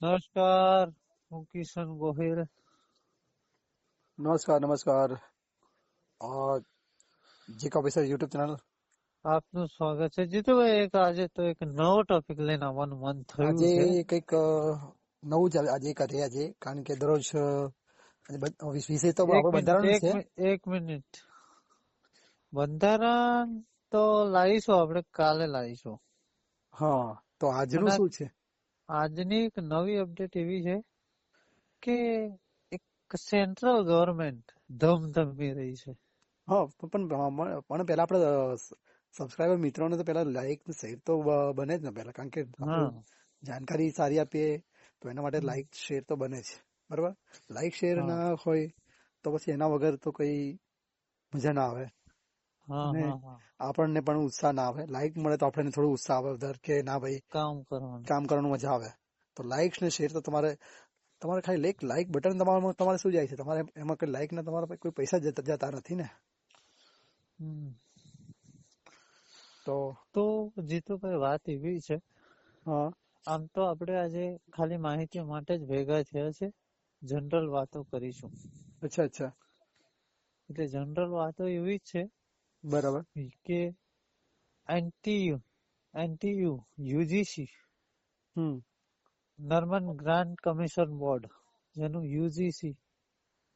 નમસ્કાર હું કિશન ગોહિલ. નમસ્કાર નમસ્કાર. જીક ઓફિસર યુટ્યુબ ચેનલ. આપનું સ્વાગત છે. જીતુભાઈ એક આજે તો એક નવો ટોપિક લઈને આવવાનું મન થયું આજે છે. કંઈક અ, નવું ચાલે આજે કરીએ આજે કારણ કે દરરોજ આજે વિષય તો મિનિટ બંધારણ છે. એક મિનિટ બંધારણ તો લાવીશું આપણે કાલે લાવીશું. હા તો આજનું શું છે? આજની એક નવી અપડેટ એવી છે કે એક સેન્ટ્રલ ગવર્મેન્ટ ધમધમી રહી છે. હા પણ પણ પેલા આપણે સબસ્ક્રાઇબર મિત્રોને તો પેલા લાઈક શેર તો બને જ ને પેલા કારણ કે જાણકારી સારી આપીએ તો એના માટે. લાઈક શેર તો બને જ બરાબર? લાઈક શેર ના હોય તો પછી એના વગર તો કઈ મજા ના આવે. અને આપણને પણ ઉત્સાહ ના આવે. લાઈક મળે તો આપણને થોડું ઉત્સાહ આવે. વધારે કે ના ભાઈ કામ કરવાનું. કામ કરવાનું મજા આવે. તો લાઈક ને શેર તો તમારે તમારે ખાલી લાઈક લાઈક બટન તમારે તમારે શું જાય છે? તમારે એમાં કઈ લાઈક ના તમારા કોઈ પૈસા જતા જતા નથી ને? તો તો તો જીતુભાઈ વાત એવી છે. હા. આમ તો આપણે આજે ખાલી માહિતી માટે જ ભેગા થયા છે. જનરલ વાતો કરીશું. અચ્છા અચ્છા. એટલે જનરલ વાતો એવી જ છે બરાબર. કે એનટીયુ એનટીયુ યુજીસી હમ. નર્મન ગ્રાન્ટ કમિશન બોર્ડ જેનું યુજીસી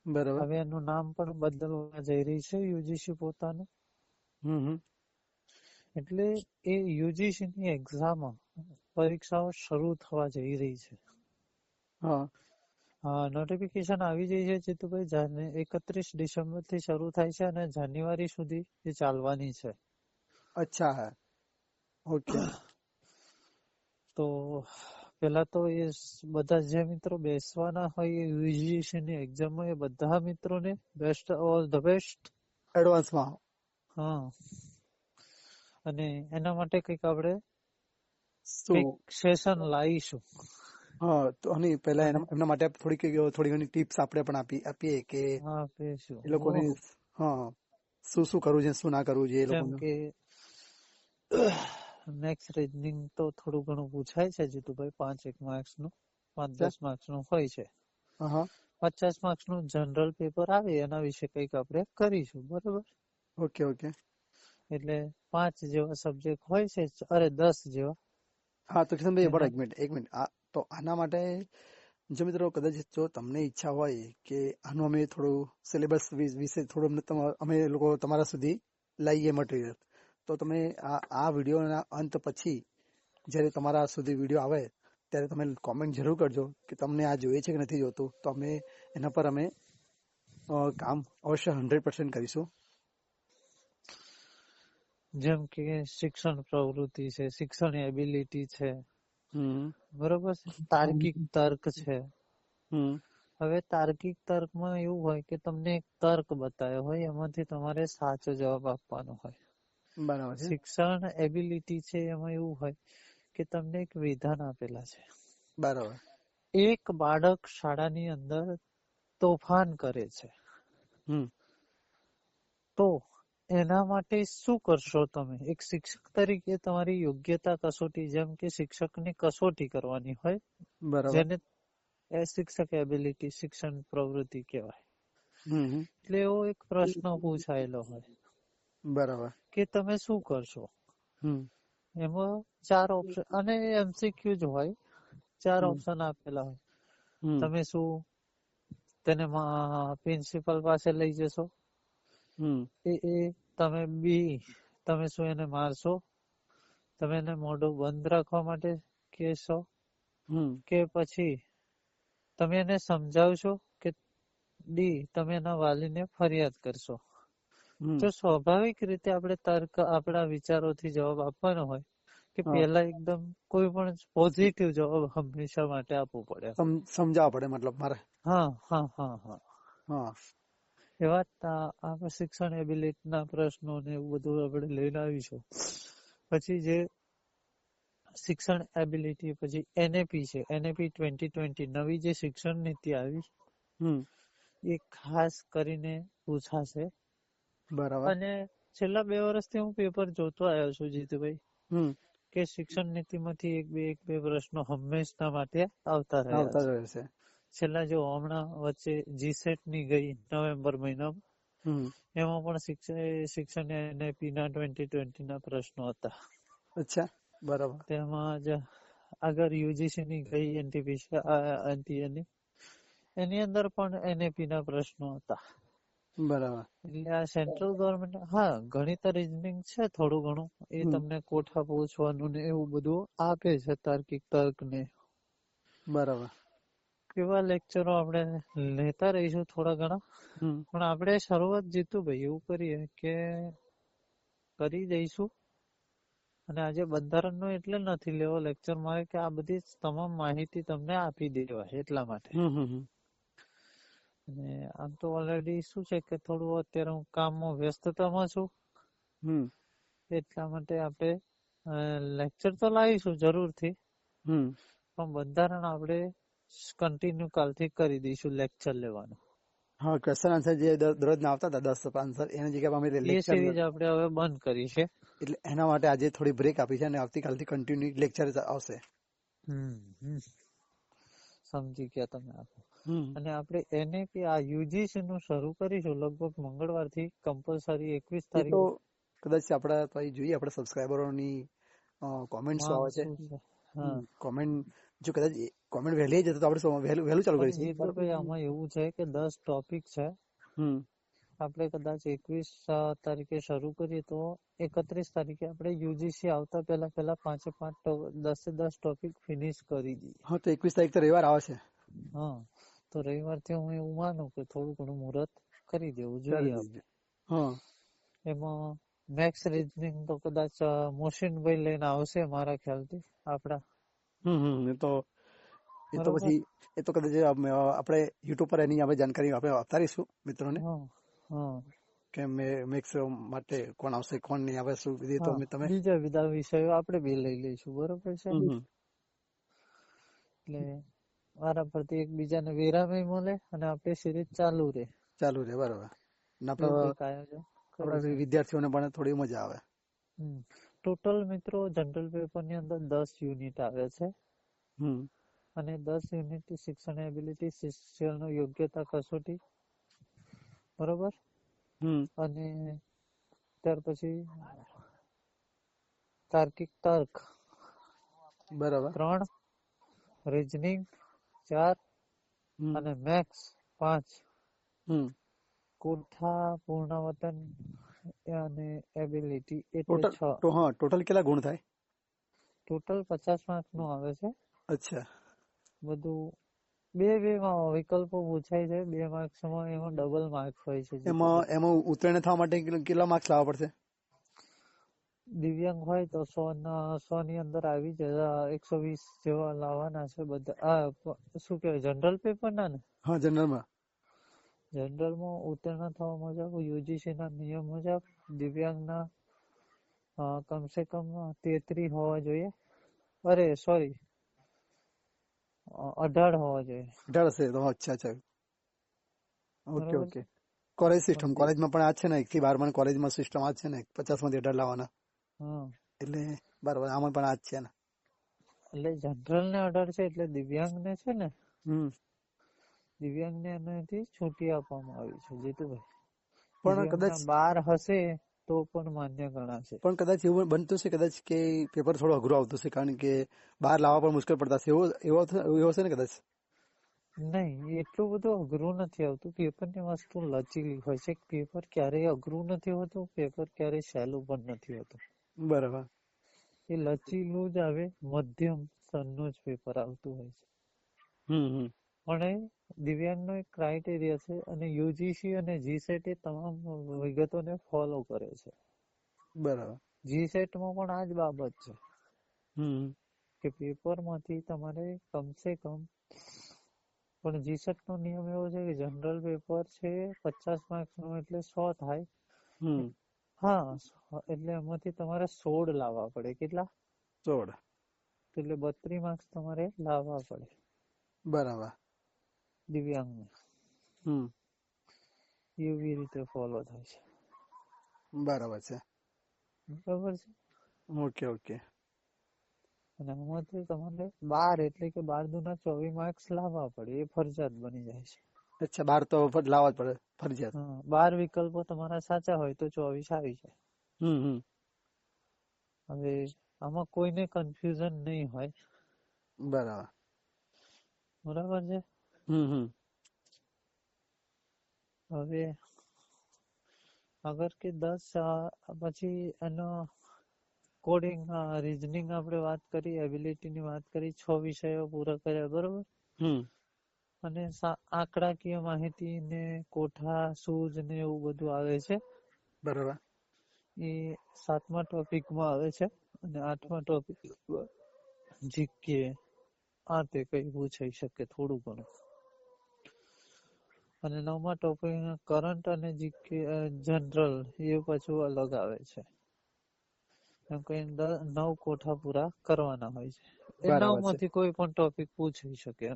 બરાબર. હવે એનું નામ પણ બદલવા જઈ રહી છે યુજીસી પોતાનું. હમ એટલે એ યુજીસી ની એક્ઝામ પરીક્ષાઓ શરૂ થવા જઈ રહી છે. હા. હા નોટિફિકેશન આવી જઈ છે જીતુભાઈ એકત્રીસ ડિસેમ્બરથી શરૂ થાય છે અને જાન્યુઆરી સુધી એ ચાલવાની છે. અચ્છા હા. ઓકે. તો પેલા તો એ બધા જે મિત્રો બેસવાના હોય એ યુજીસી ની એક્ઝામ એ બધા મિત્રોને બેસ્ટ ઓલ ધ બેસ્ટ એડવાન્સમાં હા. અને એના માટે કંઈક આપણે સેશન લાવીશું. હા તો અને પહેલા એમના માટે થોડીક થોડી ઘણી ટિપ્સ આપણે પણ આપી આપીએ કે એ લોકોને હા શું શું કરવું છે શું ના કરવું જોઈએ એ લોકો કે નેક્સ્ટ રીઝનિંગ તો થોડું ઘણું પૂછાય છે જીતુભાઈ પાંચ એક માર્ક્સનું પાંચ દસ માર્ક્સનું હોય છે. પચાસ માર્ક્સનું જનરલ પેપર આવે એના વિશે કંઈક આપણે કરીશું બરોબર? Okay okay. એટલે પાંચ જેવા સબ્જેક્ટ હોય છે અરે દસ જેવા. હા તો કિશનભાઈ બરાબર એક મિનિટ એક મિનિટ. આ તો આના માટે જો મિત્રો કદાચ જો તમને ઈચ્છા હોય કે આનું અમે થોડું સિલેબસ વિશે થોડું અમને અમે લોકો તમારા સુધી લઈએ મટીરિયલ તો તમે આ આ વિડીયોના અંત પછી જ્યારે તમારા સુધી વીડિયો આવે, ત્યારે તમે કોમેન્ટ જરૂર કરજો કે તમને આ જોઈએ છે કે નથી જોતું, તો અમે એના પર અમે કામ અવશ્ય હંડ્રેડ પર્સન્ટ કરીશું. જેમ કે શિક્ષણ પ્રવૃત્તિ છે શિક્ષણ એબિલિટી છે બરોબર છે. તાર્કિક તર્ક છે. હવે તાર્કિક તર્કમાં એવું હોય કે તમને એક તર્ક બતાવ્યો હોય એમાંથી તમારે સાચો જવાબ આપવાનો હોય. બરાબર શિક્ષણ એબિલિટી છે એમાં એવું હોય કે તમને એક વિધાન આપેલા છે. બરાબર. એક બાળક શાળાની અંદર તોફાન કરે છે. હમ. તો એના માટે શું કરશો તમે? એક શિક્ષક તરીકે તમારી યોગ્યતા કસોટી જેમ કે શિક્ષકની કસોટી કરવાની હોય બરાબર. જેને એ શિક્ષક એબિલિટી શિક્ષણ પ્રવૃત્તિ કહેવાય. એટલે એવો એક પ્રશ્ન પૂછાયેલો હોય. બરાબર. કે તમે શું કરશો? હમ. એમાં ચાર ઓપ્શન અને એમસીક્યુ જ હોય. ચાર ઓપ્શન આપેલા હોય. તમે શું તેને પ્રિન્સિપલ પાસે લઈ જશો? એ એ તમે બી તમે શું એને મારશો? તમે એને મોઢું બંધ રાખવા માટે કહેશો? કે પછી તમે એને સમજાવશો કે ડી તમે એના વાલીને ફરિયાદ કરશો? તો સ્વાભાવિક રીતે આપણે તર્ક આપણા વિચારોથી જવાબ આપવાનો હોય કે. પહેલા એકદમ કોઈ પણ પોઝિટિવ જવાબ હંમેશા માટે આપવો પડે. સમજાવવા પડે મતલબ મારે. હા હા હા હા. હા. એવા આપણે શિક્ષણ એબિલિટી ના પ્રશ્નો ને એવું બધું આપણે લઈને આવીશું. પછી જે શિક્ષણ એબિલિટી પછી એનએપી છે. એનએપી ટ્વેન્ટી ટ્વેન્ટી નવી જે શિક્ષણ નીતિ આવી હમ. એ ખાસ કરીને પૂછાશે. બરાબર. અને છેલ્લા બે વર્ષથી હું પેપર જોતો આવ્યો છું જીતુભાઈ હમ. કે શિક્ષણ નીતિમાંથી એક બે એક બે પ્રશ્નો હંમેશા માટે આવતા રહે છે. છેલ્લા જો હમણાં વચ્ચે જીસેટની ગઈ નવેમ્બર મહિનામાં એમાં પણ શિક્ષણ શિક્ષણ એનએપી ના ટ્વેન્ટી ટ્વેન્ટી ના પ્રશ્નો હતા. અચ્છા બરાબર. તેમાં જ આગળ યુજીસી ની ગઈ એનટીપીસી એનટીએ ની. એની અંદર પણ એનએપી ના પ્રશ્નો હતા. બરાબર. એટલે આ સેન્ટ્રલ ગવર્મેન્ટ હા ગણિત રીઝનિંગ છે થોડું ઘણું. એ તમને કોઠા પૂછવાનું ને એવું બધું આપે છે તાર્કિક તર્ક ને બરાબર. એવા લેક્ચરો આપણે લેતા રહીશું થોડા ઘણા. પણ આપણે શરૂઆત જીતુભાઈ એવું કરીએ કે કરી દઈશું. અને આજે બંધારણનો એટલે નથી લેવો લેક્ચર મારે કે આ બધી તમામ માહિતી તમને આપી દેવાય એટલા માટે. અને આમ તો ઓલરેડી શું છે કે થોડું અત્યારે હું કામમાં વ્યસ્તતામાં છું. એટલા માટે આપણે લેક્ચર તો લાવીશું જરૂરથી. પણ બંધારણ આપણે કન્ટિન્યુ કાલથી કરી દઈશું લેક્ચર લેવાનું. હા ક્વેશ્ચન આન્સર જે દરરોજ ના આવતા હતા દસ આન્સર એની જગ્યાએ અમે લેક્ચર સિરીઝ આપણે હવે બંધ કરી છે. એટલે એના માટે આજે થોડી બ્રેક આપી છે અને આવતીકાલથી કન્ટિન્યુ લેક્ચર આવશે. હમ. સમજી ગયા તમે આપ અને આપણે એને કે આ યુજીસી નું શરૂ કરીશું લગભગ મંગળવારથી કમ્પલસરી એકવીસ તારીખ. કદાચ આપડા તો જોઈએ આપણા સબસ્ક્રાઈબરોની કોમેન્ટ આવે છે. હા. કોમેન્ટ જો કદાચ કોમેન્ટ વહેલી જતો તો આપણે વહેલું વહેલું ચાલુ કરીશું આમાં એવું છે કે દસ ટોપિક છે. હમ. આપણે કદાચ એકવીસ તારીખે શરૂ કરીએ તો એકત્રીસ તારીખે આપણે યુજીસી આવતા પહેલા પહેલા પાંચે પાંચ દસે દસ ટોપિક ફિનિશ કરી દઈએ. હા તો એકવીસ તારીખ તો રવિવાર આવશે. હા તો રવિવારથી હું એવું માનું કે થોડું ઘણું મુહૂર્ત કરી દેવું જોઈએ આપણે. હા. એમાં મેક્સ રીઝનિંગ તો કદાચ મોહસિનભાઈ લઈને આવશે મારા ખ્યાલથી આપડા હમ હમ એ તો એ તો પછી એ તો કદાચ આપણે યુટ્યુબ પર એની આપણે જાણકારી આપણે આપતા રહીશું મિત્રોને કે મેક્સ માટે કોણ આવશે કોણ નહીં આવે શું બધી તો અમે તમે બીજા બીજા વિષયો આપણે બી લઈ લઈશું બરોબર છે. એટલે મારા પરથી એકબીજાને વિરામ મળે અને આપણે સિરીઝ ચાલુ રહે. ચાલુ રે બરોબર. આપણા. વિદ્યાર્થીઓને પણ થોડી મજા આવે. ટોટલ મિત્રો જનરલ પેપરની અંદર દસ યુનિટ આવે છે. હમ. અને દસ યુનિટ શિક્ષણ એબિલિટી શિક્ષણ યોગ્યતા કસોટી. બરોબર? અને ત્યાર પછી તાર્કિક તર્ક. બરાબર. ત્રણ રીઝનિંગ ચાર અને મેક્સ પાંચ. કોઠા પૂર્ણવતન અને એબિલિટી એટલે ટોટલ છ. તો હા ટોટલ કેટલા ગુણ થાય? ટોટલ પચાસ માર્કનું આવે છે. અચ્છા. બધું બે બે માં વિકલ્પો પૂછાય છે. બે માર્ક્સમાં એમાં ડબલ માર્ક્સ હોય છે એમાં એમાં ઉત્તીર્ણ થવા માટે કેટલા- માર્ક્સ લાવવા પડશે? દિવ્યાંગ હોય તો સો ના સો ની અંદર આવી જાય એકસો વીસ જેવા લાવવાના છે બધા. આ શું કહેવાય જનરલ પેપર ના ને? હા જનરલમાં જનરલમાં ઉત્તીર્ણ થવા મુજબ યુજીસી ના નિયમ મુજબ દિવ્યાંગ ના કમસે કમ તેત્રી હોવા જોઈએ. અરે સોરી અઢાર હોવા જોઈએ. અઢાર હશે તો અચ્છા અચ્છા. Okay okay. કોલેજ સિસ્ટમ કોલેજમાં પણ આ છે ને એક થી બારમાં કોલેજમાં સિસ્ટમ આ છે ને પચાસમાંથી અઢાર લાવવાના એટલે બરાબર આમાં પણ આ જ છે ને. એટલે જનરલ ને અઢાર છે એટલે દિવ્યાંગ ને છે ને દિવ્યાંગ ને એનાથી છૂટી આપવામાં આવી છે જીતુભાઈ. પણ કદાચ બાર હશે તો પણ માન્ય ગણાશે. પણ કદાચ એવું બનતું છે કદાચ કે પેપર થોડું અઘરું આવતું છે કારણ કે બહાર લાવવા પણ મુશ્કેલ પડતા છે એવો એવો એવો ને કદાચ? નહીં એટલું બધું અઘરું નથી આવતું. પેપરની વસ્તુ લચીલી હોય છે. પેપર ક્યારેય અઘરું નથી હોતું પેપર ક્યારેય સહેલું પણ નથી હોતું. બરાબર. એ લચીલું જ આવે મધ્યમ સ્તરનું જ પેપર આવતું હોય છે. હમ હમ. પણ એ દિવ્યાંગનો એક ક્રાઇટેરિયા છે અને યુજીસી અને જીસેટ એ તમામ વિગતોને ફોલો કરે છે. બરાબર. જીસેટમાં પણ આ જ બાબત છે. કે પેપરમાંથી તમારે કમસે કમ પણ જીસેટ નો નિયમ એવો છે કે જનરલ પેપર છે પચાસ માર્ક્સ નો એટલે સો થાય. હમ. હા એટલે એમાંથી તમારે સોળ લાવવા પડે. કેટલા? સોળ. એટલે બત્રીસ માર્ક્સ તમારે લાવવા પડે. બરાબર. દિવ્યાંગને. હમ. એવી રીતે ફોલો થાય છે. બરાબર છે. બરાબર છે? Okay okay. અને આમાંથી તમારે બાર એટલે કે બાર દુના ચોવીસ માર્ક્સ લાવવા પડે એ ફરજિયાત બની જાય છે. અચ્છા બાર તો લાવવા જ પડે ફરજિયાત. બાર વિકલ્પો તમારા સાચા હોય તો ચોવીસ આવી જાય. હમ હવે આમાં કોઈને કન્ફ્યુઝન નહીં હોય. બરાબર. બરાબર છે? હવે અગર કે દસ પછી એનો કોડિંગ રીઝનિંગ આપણે વાત કરી એબિલિટી ની વાત કરી છ વિષયો પૂરા કર્યા બરોબર? અને આંકડાકીય માહિતી ને કોઠા સૂઝ ને એવું બધું આવે છે. બરાબર. એ સાતમા ટોપિકમાં આવે છે. અને આઠમા ટોપિક જીકે આ તે કઈ પૂછાઈ શકે થોડું ઘણું. અને નવમા ટોપિક કરંટ અને જીકે જનરલ એ પાછું અલગ આવે છે. એમ કઈ નવ કોઠા પૂરા કરવાના હોય છે. નવમાંથી કોઈ પણ ટોપિક પૂછી શકે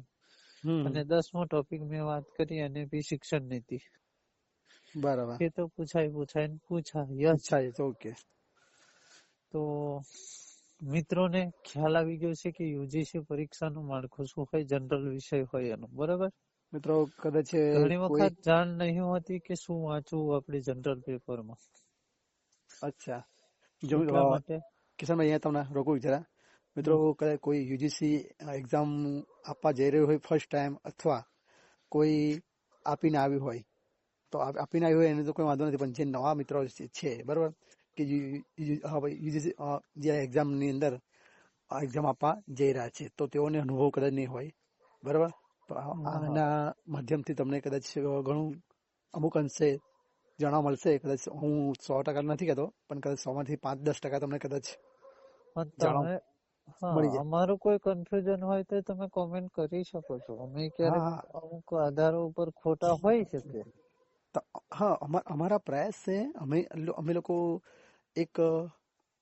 અને દસમો ટોપિક મેં વાત કરી અને બી શિક્ષણ નીતિ. બરાબર. એ તો પૂછાય પૂછાય ને પૂછાય તો ઓકે. તો મિત્રોને ખ્યાલ આવી ગયો છે કે યુજીસી પરીક્ષાનું માળખું શું હોય જનરલ વિષય હોય એનું. બરાબર? મિત્રો કદાચ ઘણી વખત જાણ નહીં હોતી કે શું વાંચવું આપણે જનરલ પેપરમાં અચ્છા. જો કિશનભાઈ અહીંયા તમને રોકું જરા. મિત્રો કદાચ કોઈ યુજીસી એક્ઝામ આપવા જઈ રહ્યું હોય ફર્સ્ટ ટાઈમ અથવા કોઈ આપીને આવ્યું હોય તો આપીને આવ્યું હોય એને તો કોઈ વાંધો નથી પણ જે નવા મિત્રો છે- બરોબર? કે યુજીસી જે એક્ઝામની અંદર એક્ઝામ આપવા જઈ રહ્યા છે તો તેઓને અનુભવ કદાચ નહીં હોય બરાબર? તો. આના માધ્યમથી તમને કદાચ ઘણું અમુક અંશે જાણવા મળશે. કદાચ હું સો ટકા નથી કહેતો પણ કદાચ સો માંથી પાંચ દસ ટકા તમને કદાચ. અમારું કોઈ કન્ફ્યુઝન હોય તો તમે કોમેન્ટ કરી શકો છો. અમે ક્યારેક અમુક આધારો ઉપર ખોટા હોય શકે. હા અમા- અમારા પ્રયાસ છે અમે અમે લોકો એક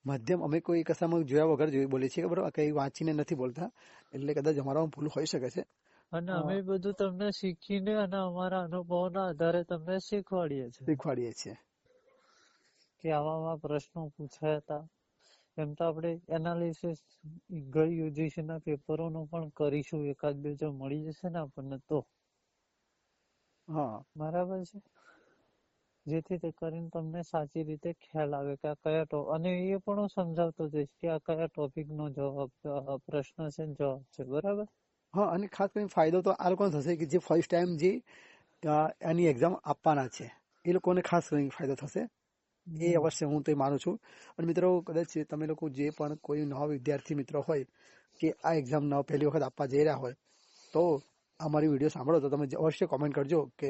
માધ્યમ અમે કોઈ કશામાં જોયા વગર જોઈ બોલીએ છીએ બરોબર? કઈ વાંચીને નથી બોલતા. એટલે કદાચ અમારામાં ભૂલ હોઈ શકે છે. અને અમે બધું તમને શીખીને અને અમારા અનુભવના આધારે તમને શીખવાડીએ છીએ. શીખવાડીએ છીએ. કે આવા આવા પ્રશ્નો પૂછાયા હતા. એમ તો આપણે એનાલિસિસ ગઈ યુજીસી ના પેપરોનું પણ કરીશું. એકાદ બે જો મળી જશે ને આપણને તો. હા. બરાબર છે? જેથી તે કરીને તમને સાચી રીતે ખ્યાલ આવે કે આ કયા ટો અને એ પણ હું સમજાવતો જઈશ કે આ કયા ટોપિક નો જવાબ પ્રશ્ન છે ને જવાબ છે. બરાબર? હા અને ખાસ કરીને ફાયદો તો આ લોકોને થશે કે જે ફર્સ્ટ ટાઈમ જે એની એક્ઝામ આપવાના છે એ લોકોને ખાસ કરીને ફાયદો થશે. એ અવશ્ય હું તો માનું છું. અને મિત્રો કદાચ તમે લોકો જે પણ કોઈ નવા વિદ્યાર્થી મિત્રો હોય કે આ એક્ઝામ ન પહેલી વખત આપવા જઈ રહ્યા હોય તો અમારી વીડિયો સાંભળો. તો તમે અવશ્ય કોમેન્ટ કરજો કે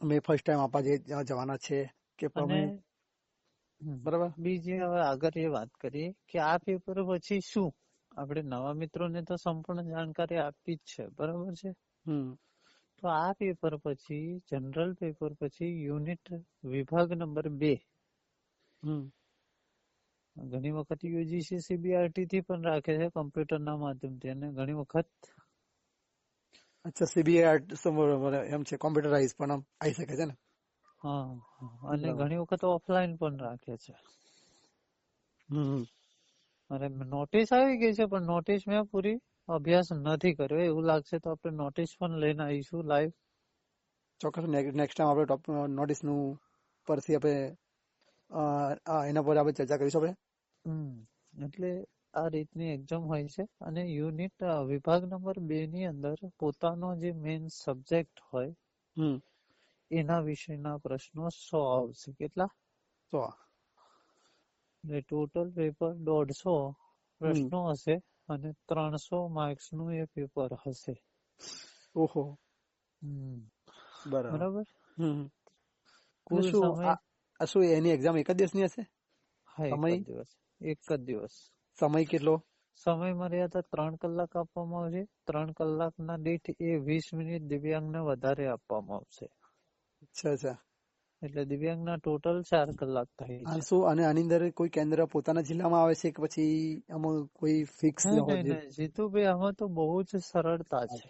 અમે ફર્સ્ટ ટાઈમ આપવા જઈ જવાના છે કે બરાબર. બીજી હવે આગળ એ વાત કરીએ કે આ પેપર પછી શું? આપણે નવા મિત્રોને તો સંપૂર્ણ જાણકારી આપી જ છે બરાબર છે? તો આ પેપર પછી જનરલ પેપર પછી યુનિટ વિભાગ નંબર બે. ઘણી વખત યુજીસી સીબીઆરટી થી પણ રાખે છે કમ્પ્યુટરના માધ્યમથી અને ઘણી વખત અચ્છા સીબીઆરટી એમ છે કોમ્પ્યુટરાઇઝ પણ આમ આવી શકે છે ને? હા હા. અને ઘણી વખત ઓફલાઈન પણ રાખે છે. હમ. અને નોટિસ આવી ગઈ છે પણ નોટિસ મેં પૂરી અભ્યાસ નથી કર્યો. એવું લાગશે તો આપણે નોટિસ પણ લઈને આવીશું લાઈવ ચોક્કસ નેક્સ્ટ ટાઈમ આપણે ટોપ નોટિસનું પરથી આપણે એના પર આપણે ચર્ચા કરીશું આપણે. એટલે આ રીતની એક્ઝામ હોય છે અને યુનિટ વિભાગ નંબર બે ની અંદર પોતાનો જે મેઇન સબ્જેક્ટ હોય હમ. એના વિશેના પ્રશ્નો સો આવશે કેટલા? તો એટલે ટોટલ પેપર દોઢસો પ્રશ્નો હશે અને ત્રણસો માર્ક્સનું એ પેપર હશે. ઓહો. બરાબર. કુલ શું સમય? એની એક્ઝામ એક જ દિવસની હશે? હા સમય? દિવસ. એક જ દિવસ. સમય કેટલો? સમય મર્યાદા ત્રણ કલાક આપવામાં આવશે. ત્રણ કલાકના દીઠ એ વીસ મિનિટ દિવ્યાંગને વધારે આપવામાં આવશે. અચ્છા અચ્છા. એટલે દિવ્યાંગના ટોટલ ચાર કલાક થાય છે. અને આની અંદર કોઈ કેન્દ્ર પોતાના જિલ્લામાં આવે છે કે પછી આમાં કોઈ ફિક્સ જીતુભાઈ આમાં તો બહુ જ સરળતા છે.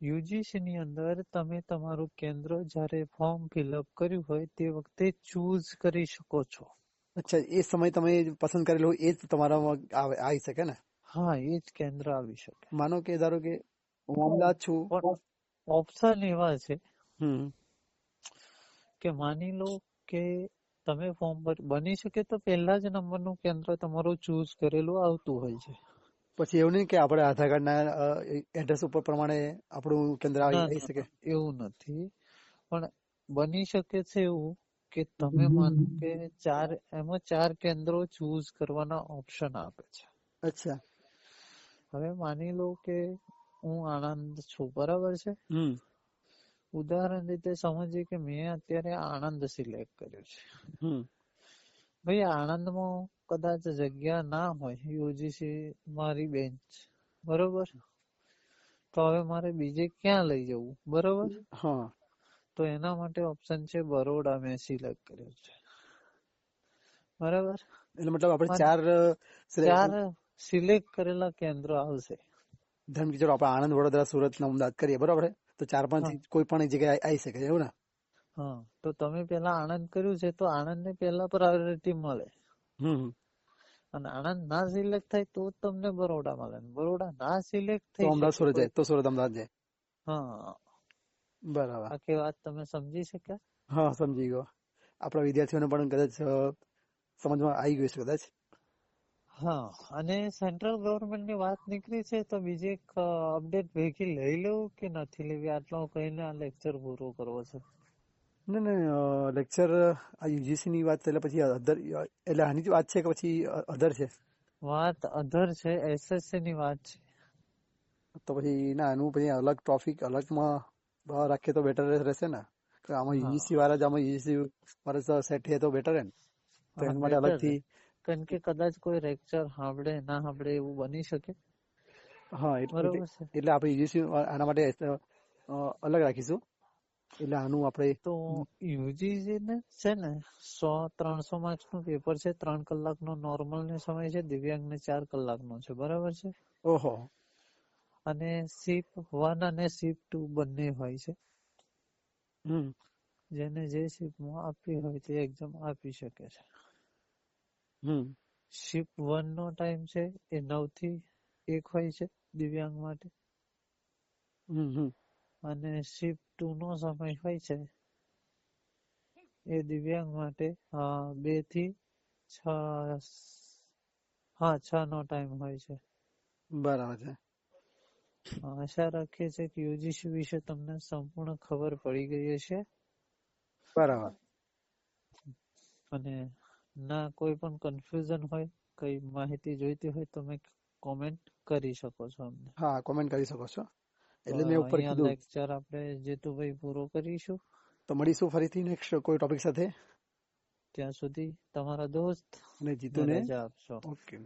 યુજીસી ની અંદર તમે તમારું કેન્દ્ર જ્યારે ફોર્મ ફિલઅપ કર્યું હોય તે વખતે ચૂઝ કરી શકો છો. અચ્છા એ સમય તમે પસંદ કરેલો એ જ તમારામાં આવી શકે ને? હા એ જ કેન્દ્ર આવી શકે. માનો કે ધારો કે હું અમદાવાદ છું. ઓપ્શન એવા છે હમ. કે માની લો કે તમે ફોર્મ પર બની શકે તો પહેલા જ નંબરનું કેન્દ્ર તમારું ચૂઝ કરેલું આવતું હોય છે. પછી એવું નહીં કે આપણે આધાર કાર્ડ ના એડ્રેસ ઉપર પ્રમાણે આપણું કેન્દ્ર આવી ના, ના, શકે. એવું નથી. પણ બની શકે છે એવું કે તમે માનો કે ચાર એમાં ચાર કેન્દ્રો ચૂઝ કરવાના ઓપ્શન આપે છે. અચ્છા. હવે માની લો કે હું આણંદ છું. બરાબર છે? હમ. ઉદાહરણ રીતે સમજીએ કે મેં અત્યારે આણંદ સિલેક્ટ કર્યું છે. હમ. ભાઈ આણંદમાં કદાચ જગ્યા ના હોય યુજીસી મારી બેન્ચ બરોબર? તો હવે મારે બીજે ક્યાં લઈ જવું? બરોબર? હા. તો એના માટે ઓપ્શન છે બરોડા મેં સિલેક્ટ કર્યો છે. બરાબર? એટલે મતલબ આપણે ચાર ચાર સિલેક્ટ કરેલા કેન્દ્રો આવશે. ધર્મ કે ચલો આપણે આણંદ વડોદરા સુરત ના અમદાવાદ કરીએ બરોબર? તો ચાર પાંચ કોઈ પણ જગ્યાએ આવી શકે એવું ને? હા તો તમે પેલા આણંદ કર્યું છે તો આણંદ ને પેલા પ્રાયોરિટી મળે. હમ. અને આણંદ ના સિલેક્ટ થાય તો તમને બરોડા મળે. બરોડા ના સિલેક્ટ તો અમદાવાદ સુરત જાય તો સુરત અમદાવાદ જાય. હા. બરાબર. આખી વાત તમે સમજી શક્યા? હા સમજી ગયો. આપણા વિદ્યાર્થીઓને પણ કદાચ સમજમાં આવી ગયું છે કદાચ. હા અને સેન્ટ્રલ ગવર્મેન્ટની વાત નીકળી છે તો બીજી એક અપડેટ ભેગી લઈ લેવું કે નથી લેવી? આટલો કહીને આ લેક્ચર પૂરો કરવો છે. ના ના લેક્ચર આ યુજીસી ની વાત એટલે પછી અધર એટલે આની વાત છે કે પછી અધર છે? વાત અધર છે એસએસસી ની વાત છે. તો પછી ના એનું પછી અલગ ટોપિક અલગમાં રાખીએ તો બેટર રહેશે ને? કે આમાં યુજીસી વાળા જ આમાં યુજીસી વાળા સેટ થયે તો બેટર હે ને તો એના માટે અલગથી કારણ કે કદાચ કોઈ લેક્ચર સાંભળે ના સાંભળે એવું બની શકે. હા એટલે એટલે આપણે યુજીસી આના માટે અલગ રાખીશું. એટલે આનું આપણે તો યુજીસી ને છે ને સો ત્રણસો માર્ક્સનું પેપર છે ત્રણ કલાકનો નોર્મલ ને સમય છે દિવ્યાંગ ને ચાર કલાકનો છે. બરાબર છે? ઓહો. અને સીપ વન અને સીપ ટુ બંને હોય છે. હમ. જેને જે શિપમાં આપવી હોય તે એક્ઝામ આપી શકે છે. શિપ વન નો ટાઈમ છે એ નવથી એક હોય છે દિવ્યાંગ માટે. અને શિપ ટુ નો સમય હોય છે એ દિવ્યાંગ માટે બેથી છ હા છ નો ટાઈમ હોય છે. બરાબર છે. આશા રાખીએ છીએ કે યુજીસી વિશે તમને સંપૂર્ણ ખબર પડી ગઈ હશે. બરાબર. અને ના કોઈ પણ કન્ફ્યુઝન હોય કઈ માહિતી જોઈતી હોય તમે કોમેન્ટ કરી શકો છો અમને. હા કોમેન્ટ કરી શકો છો. એટલે મેં ઉપર કીધું. લેક્ચર આપણે જેતુભાઈ પૂરો કરીશું. તો મળીશું ફરીથી નેક્સ્ટ કોઈ ટોપિક સાથે. ત્યાં સુધી તમારા દોસ્ત અને જીતુને ઓકે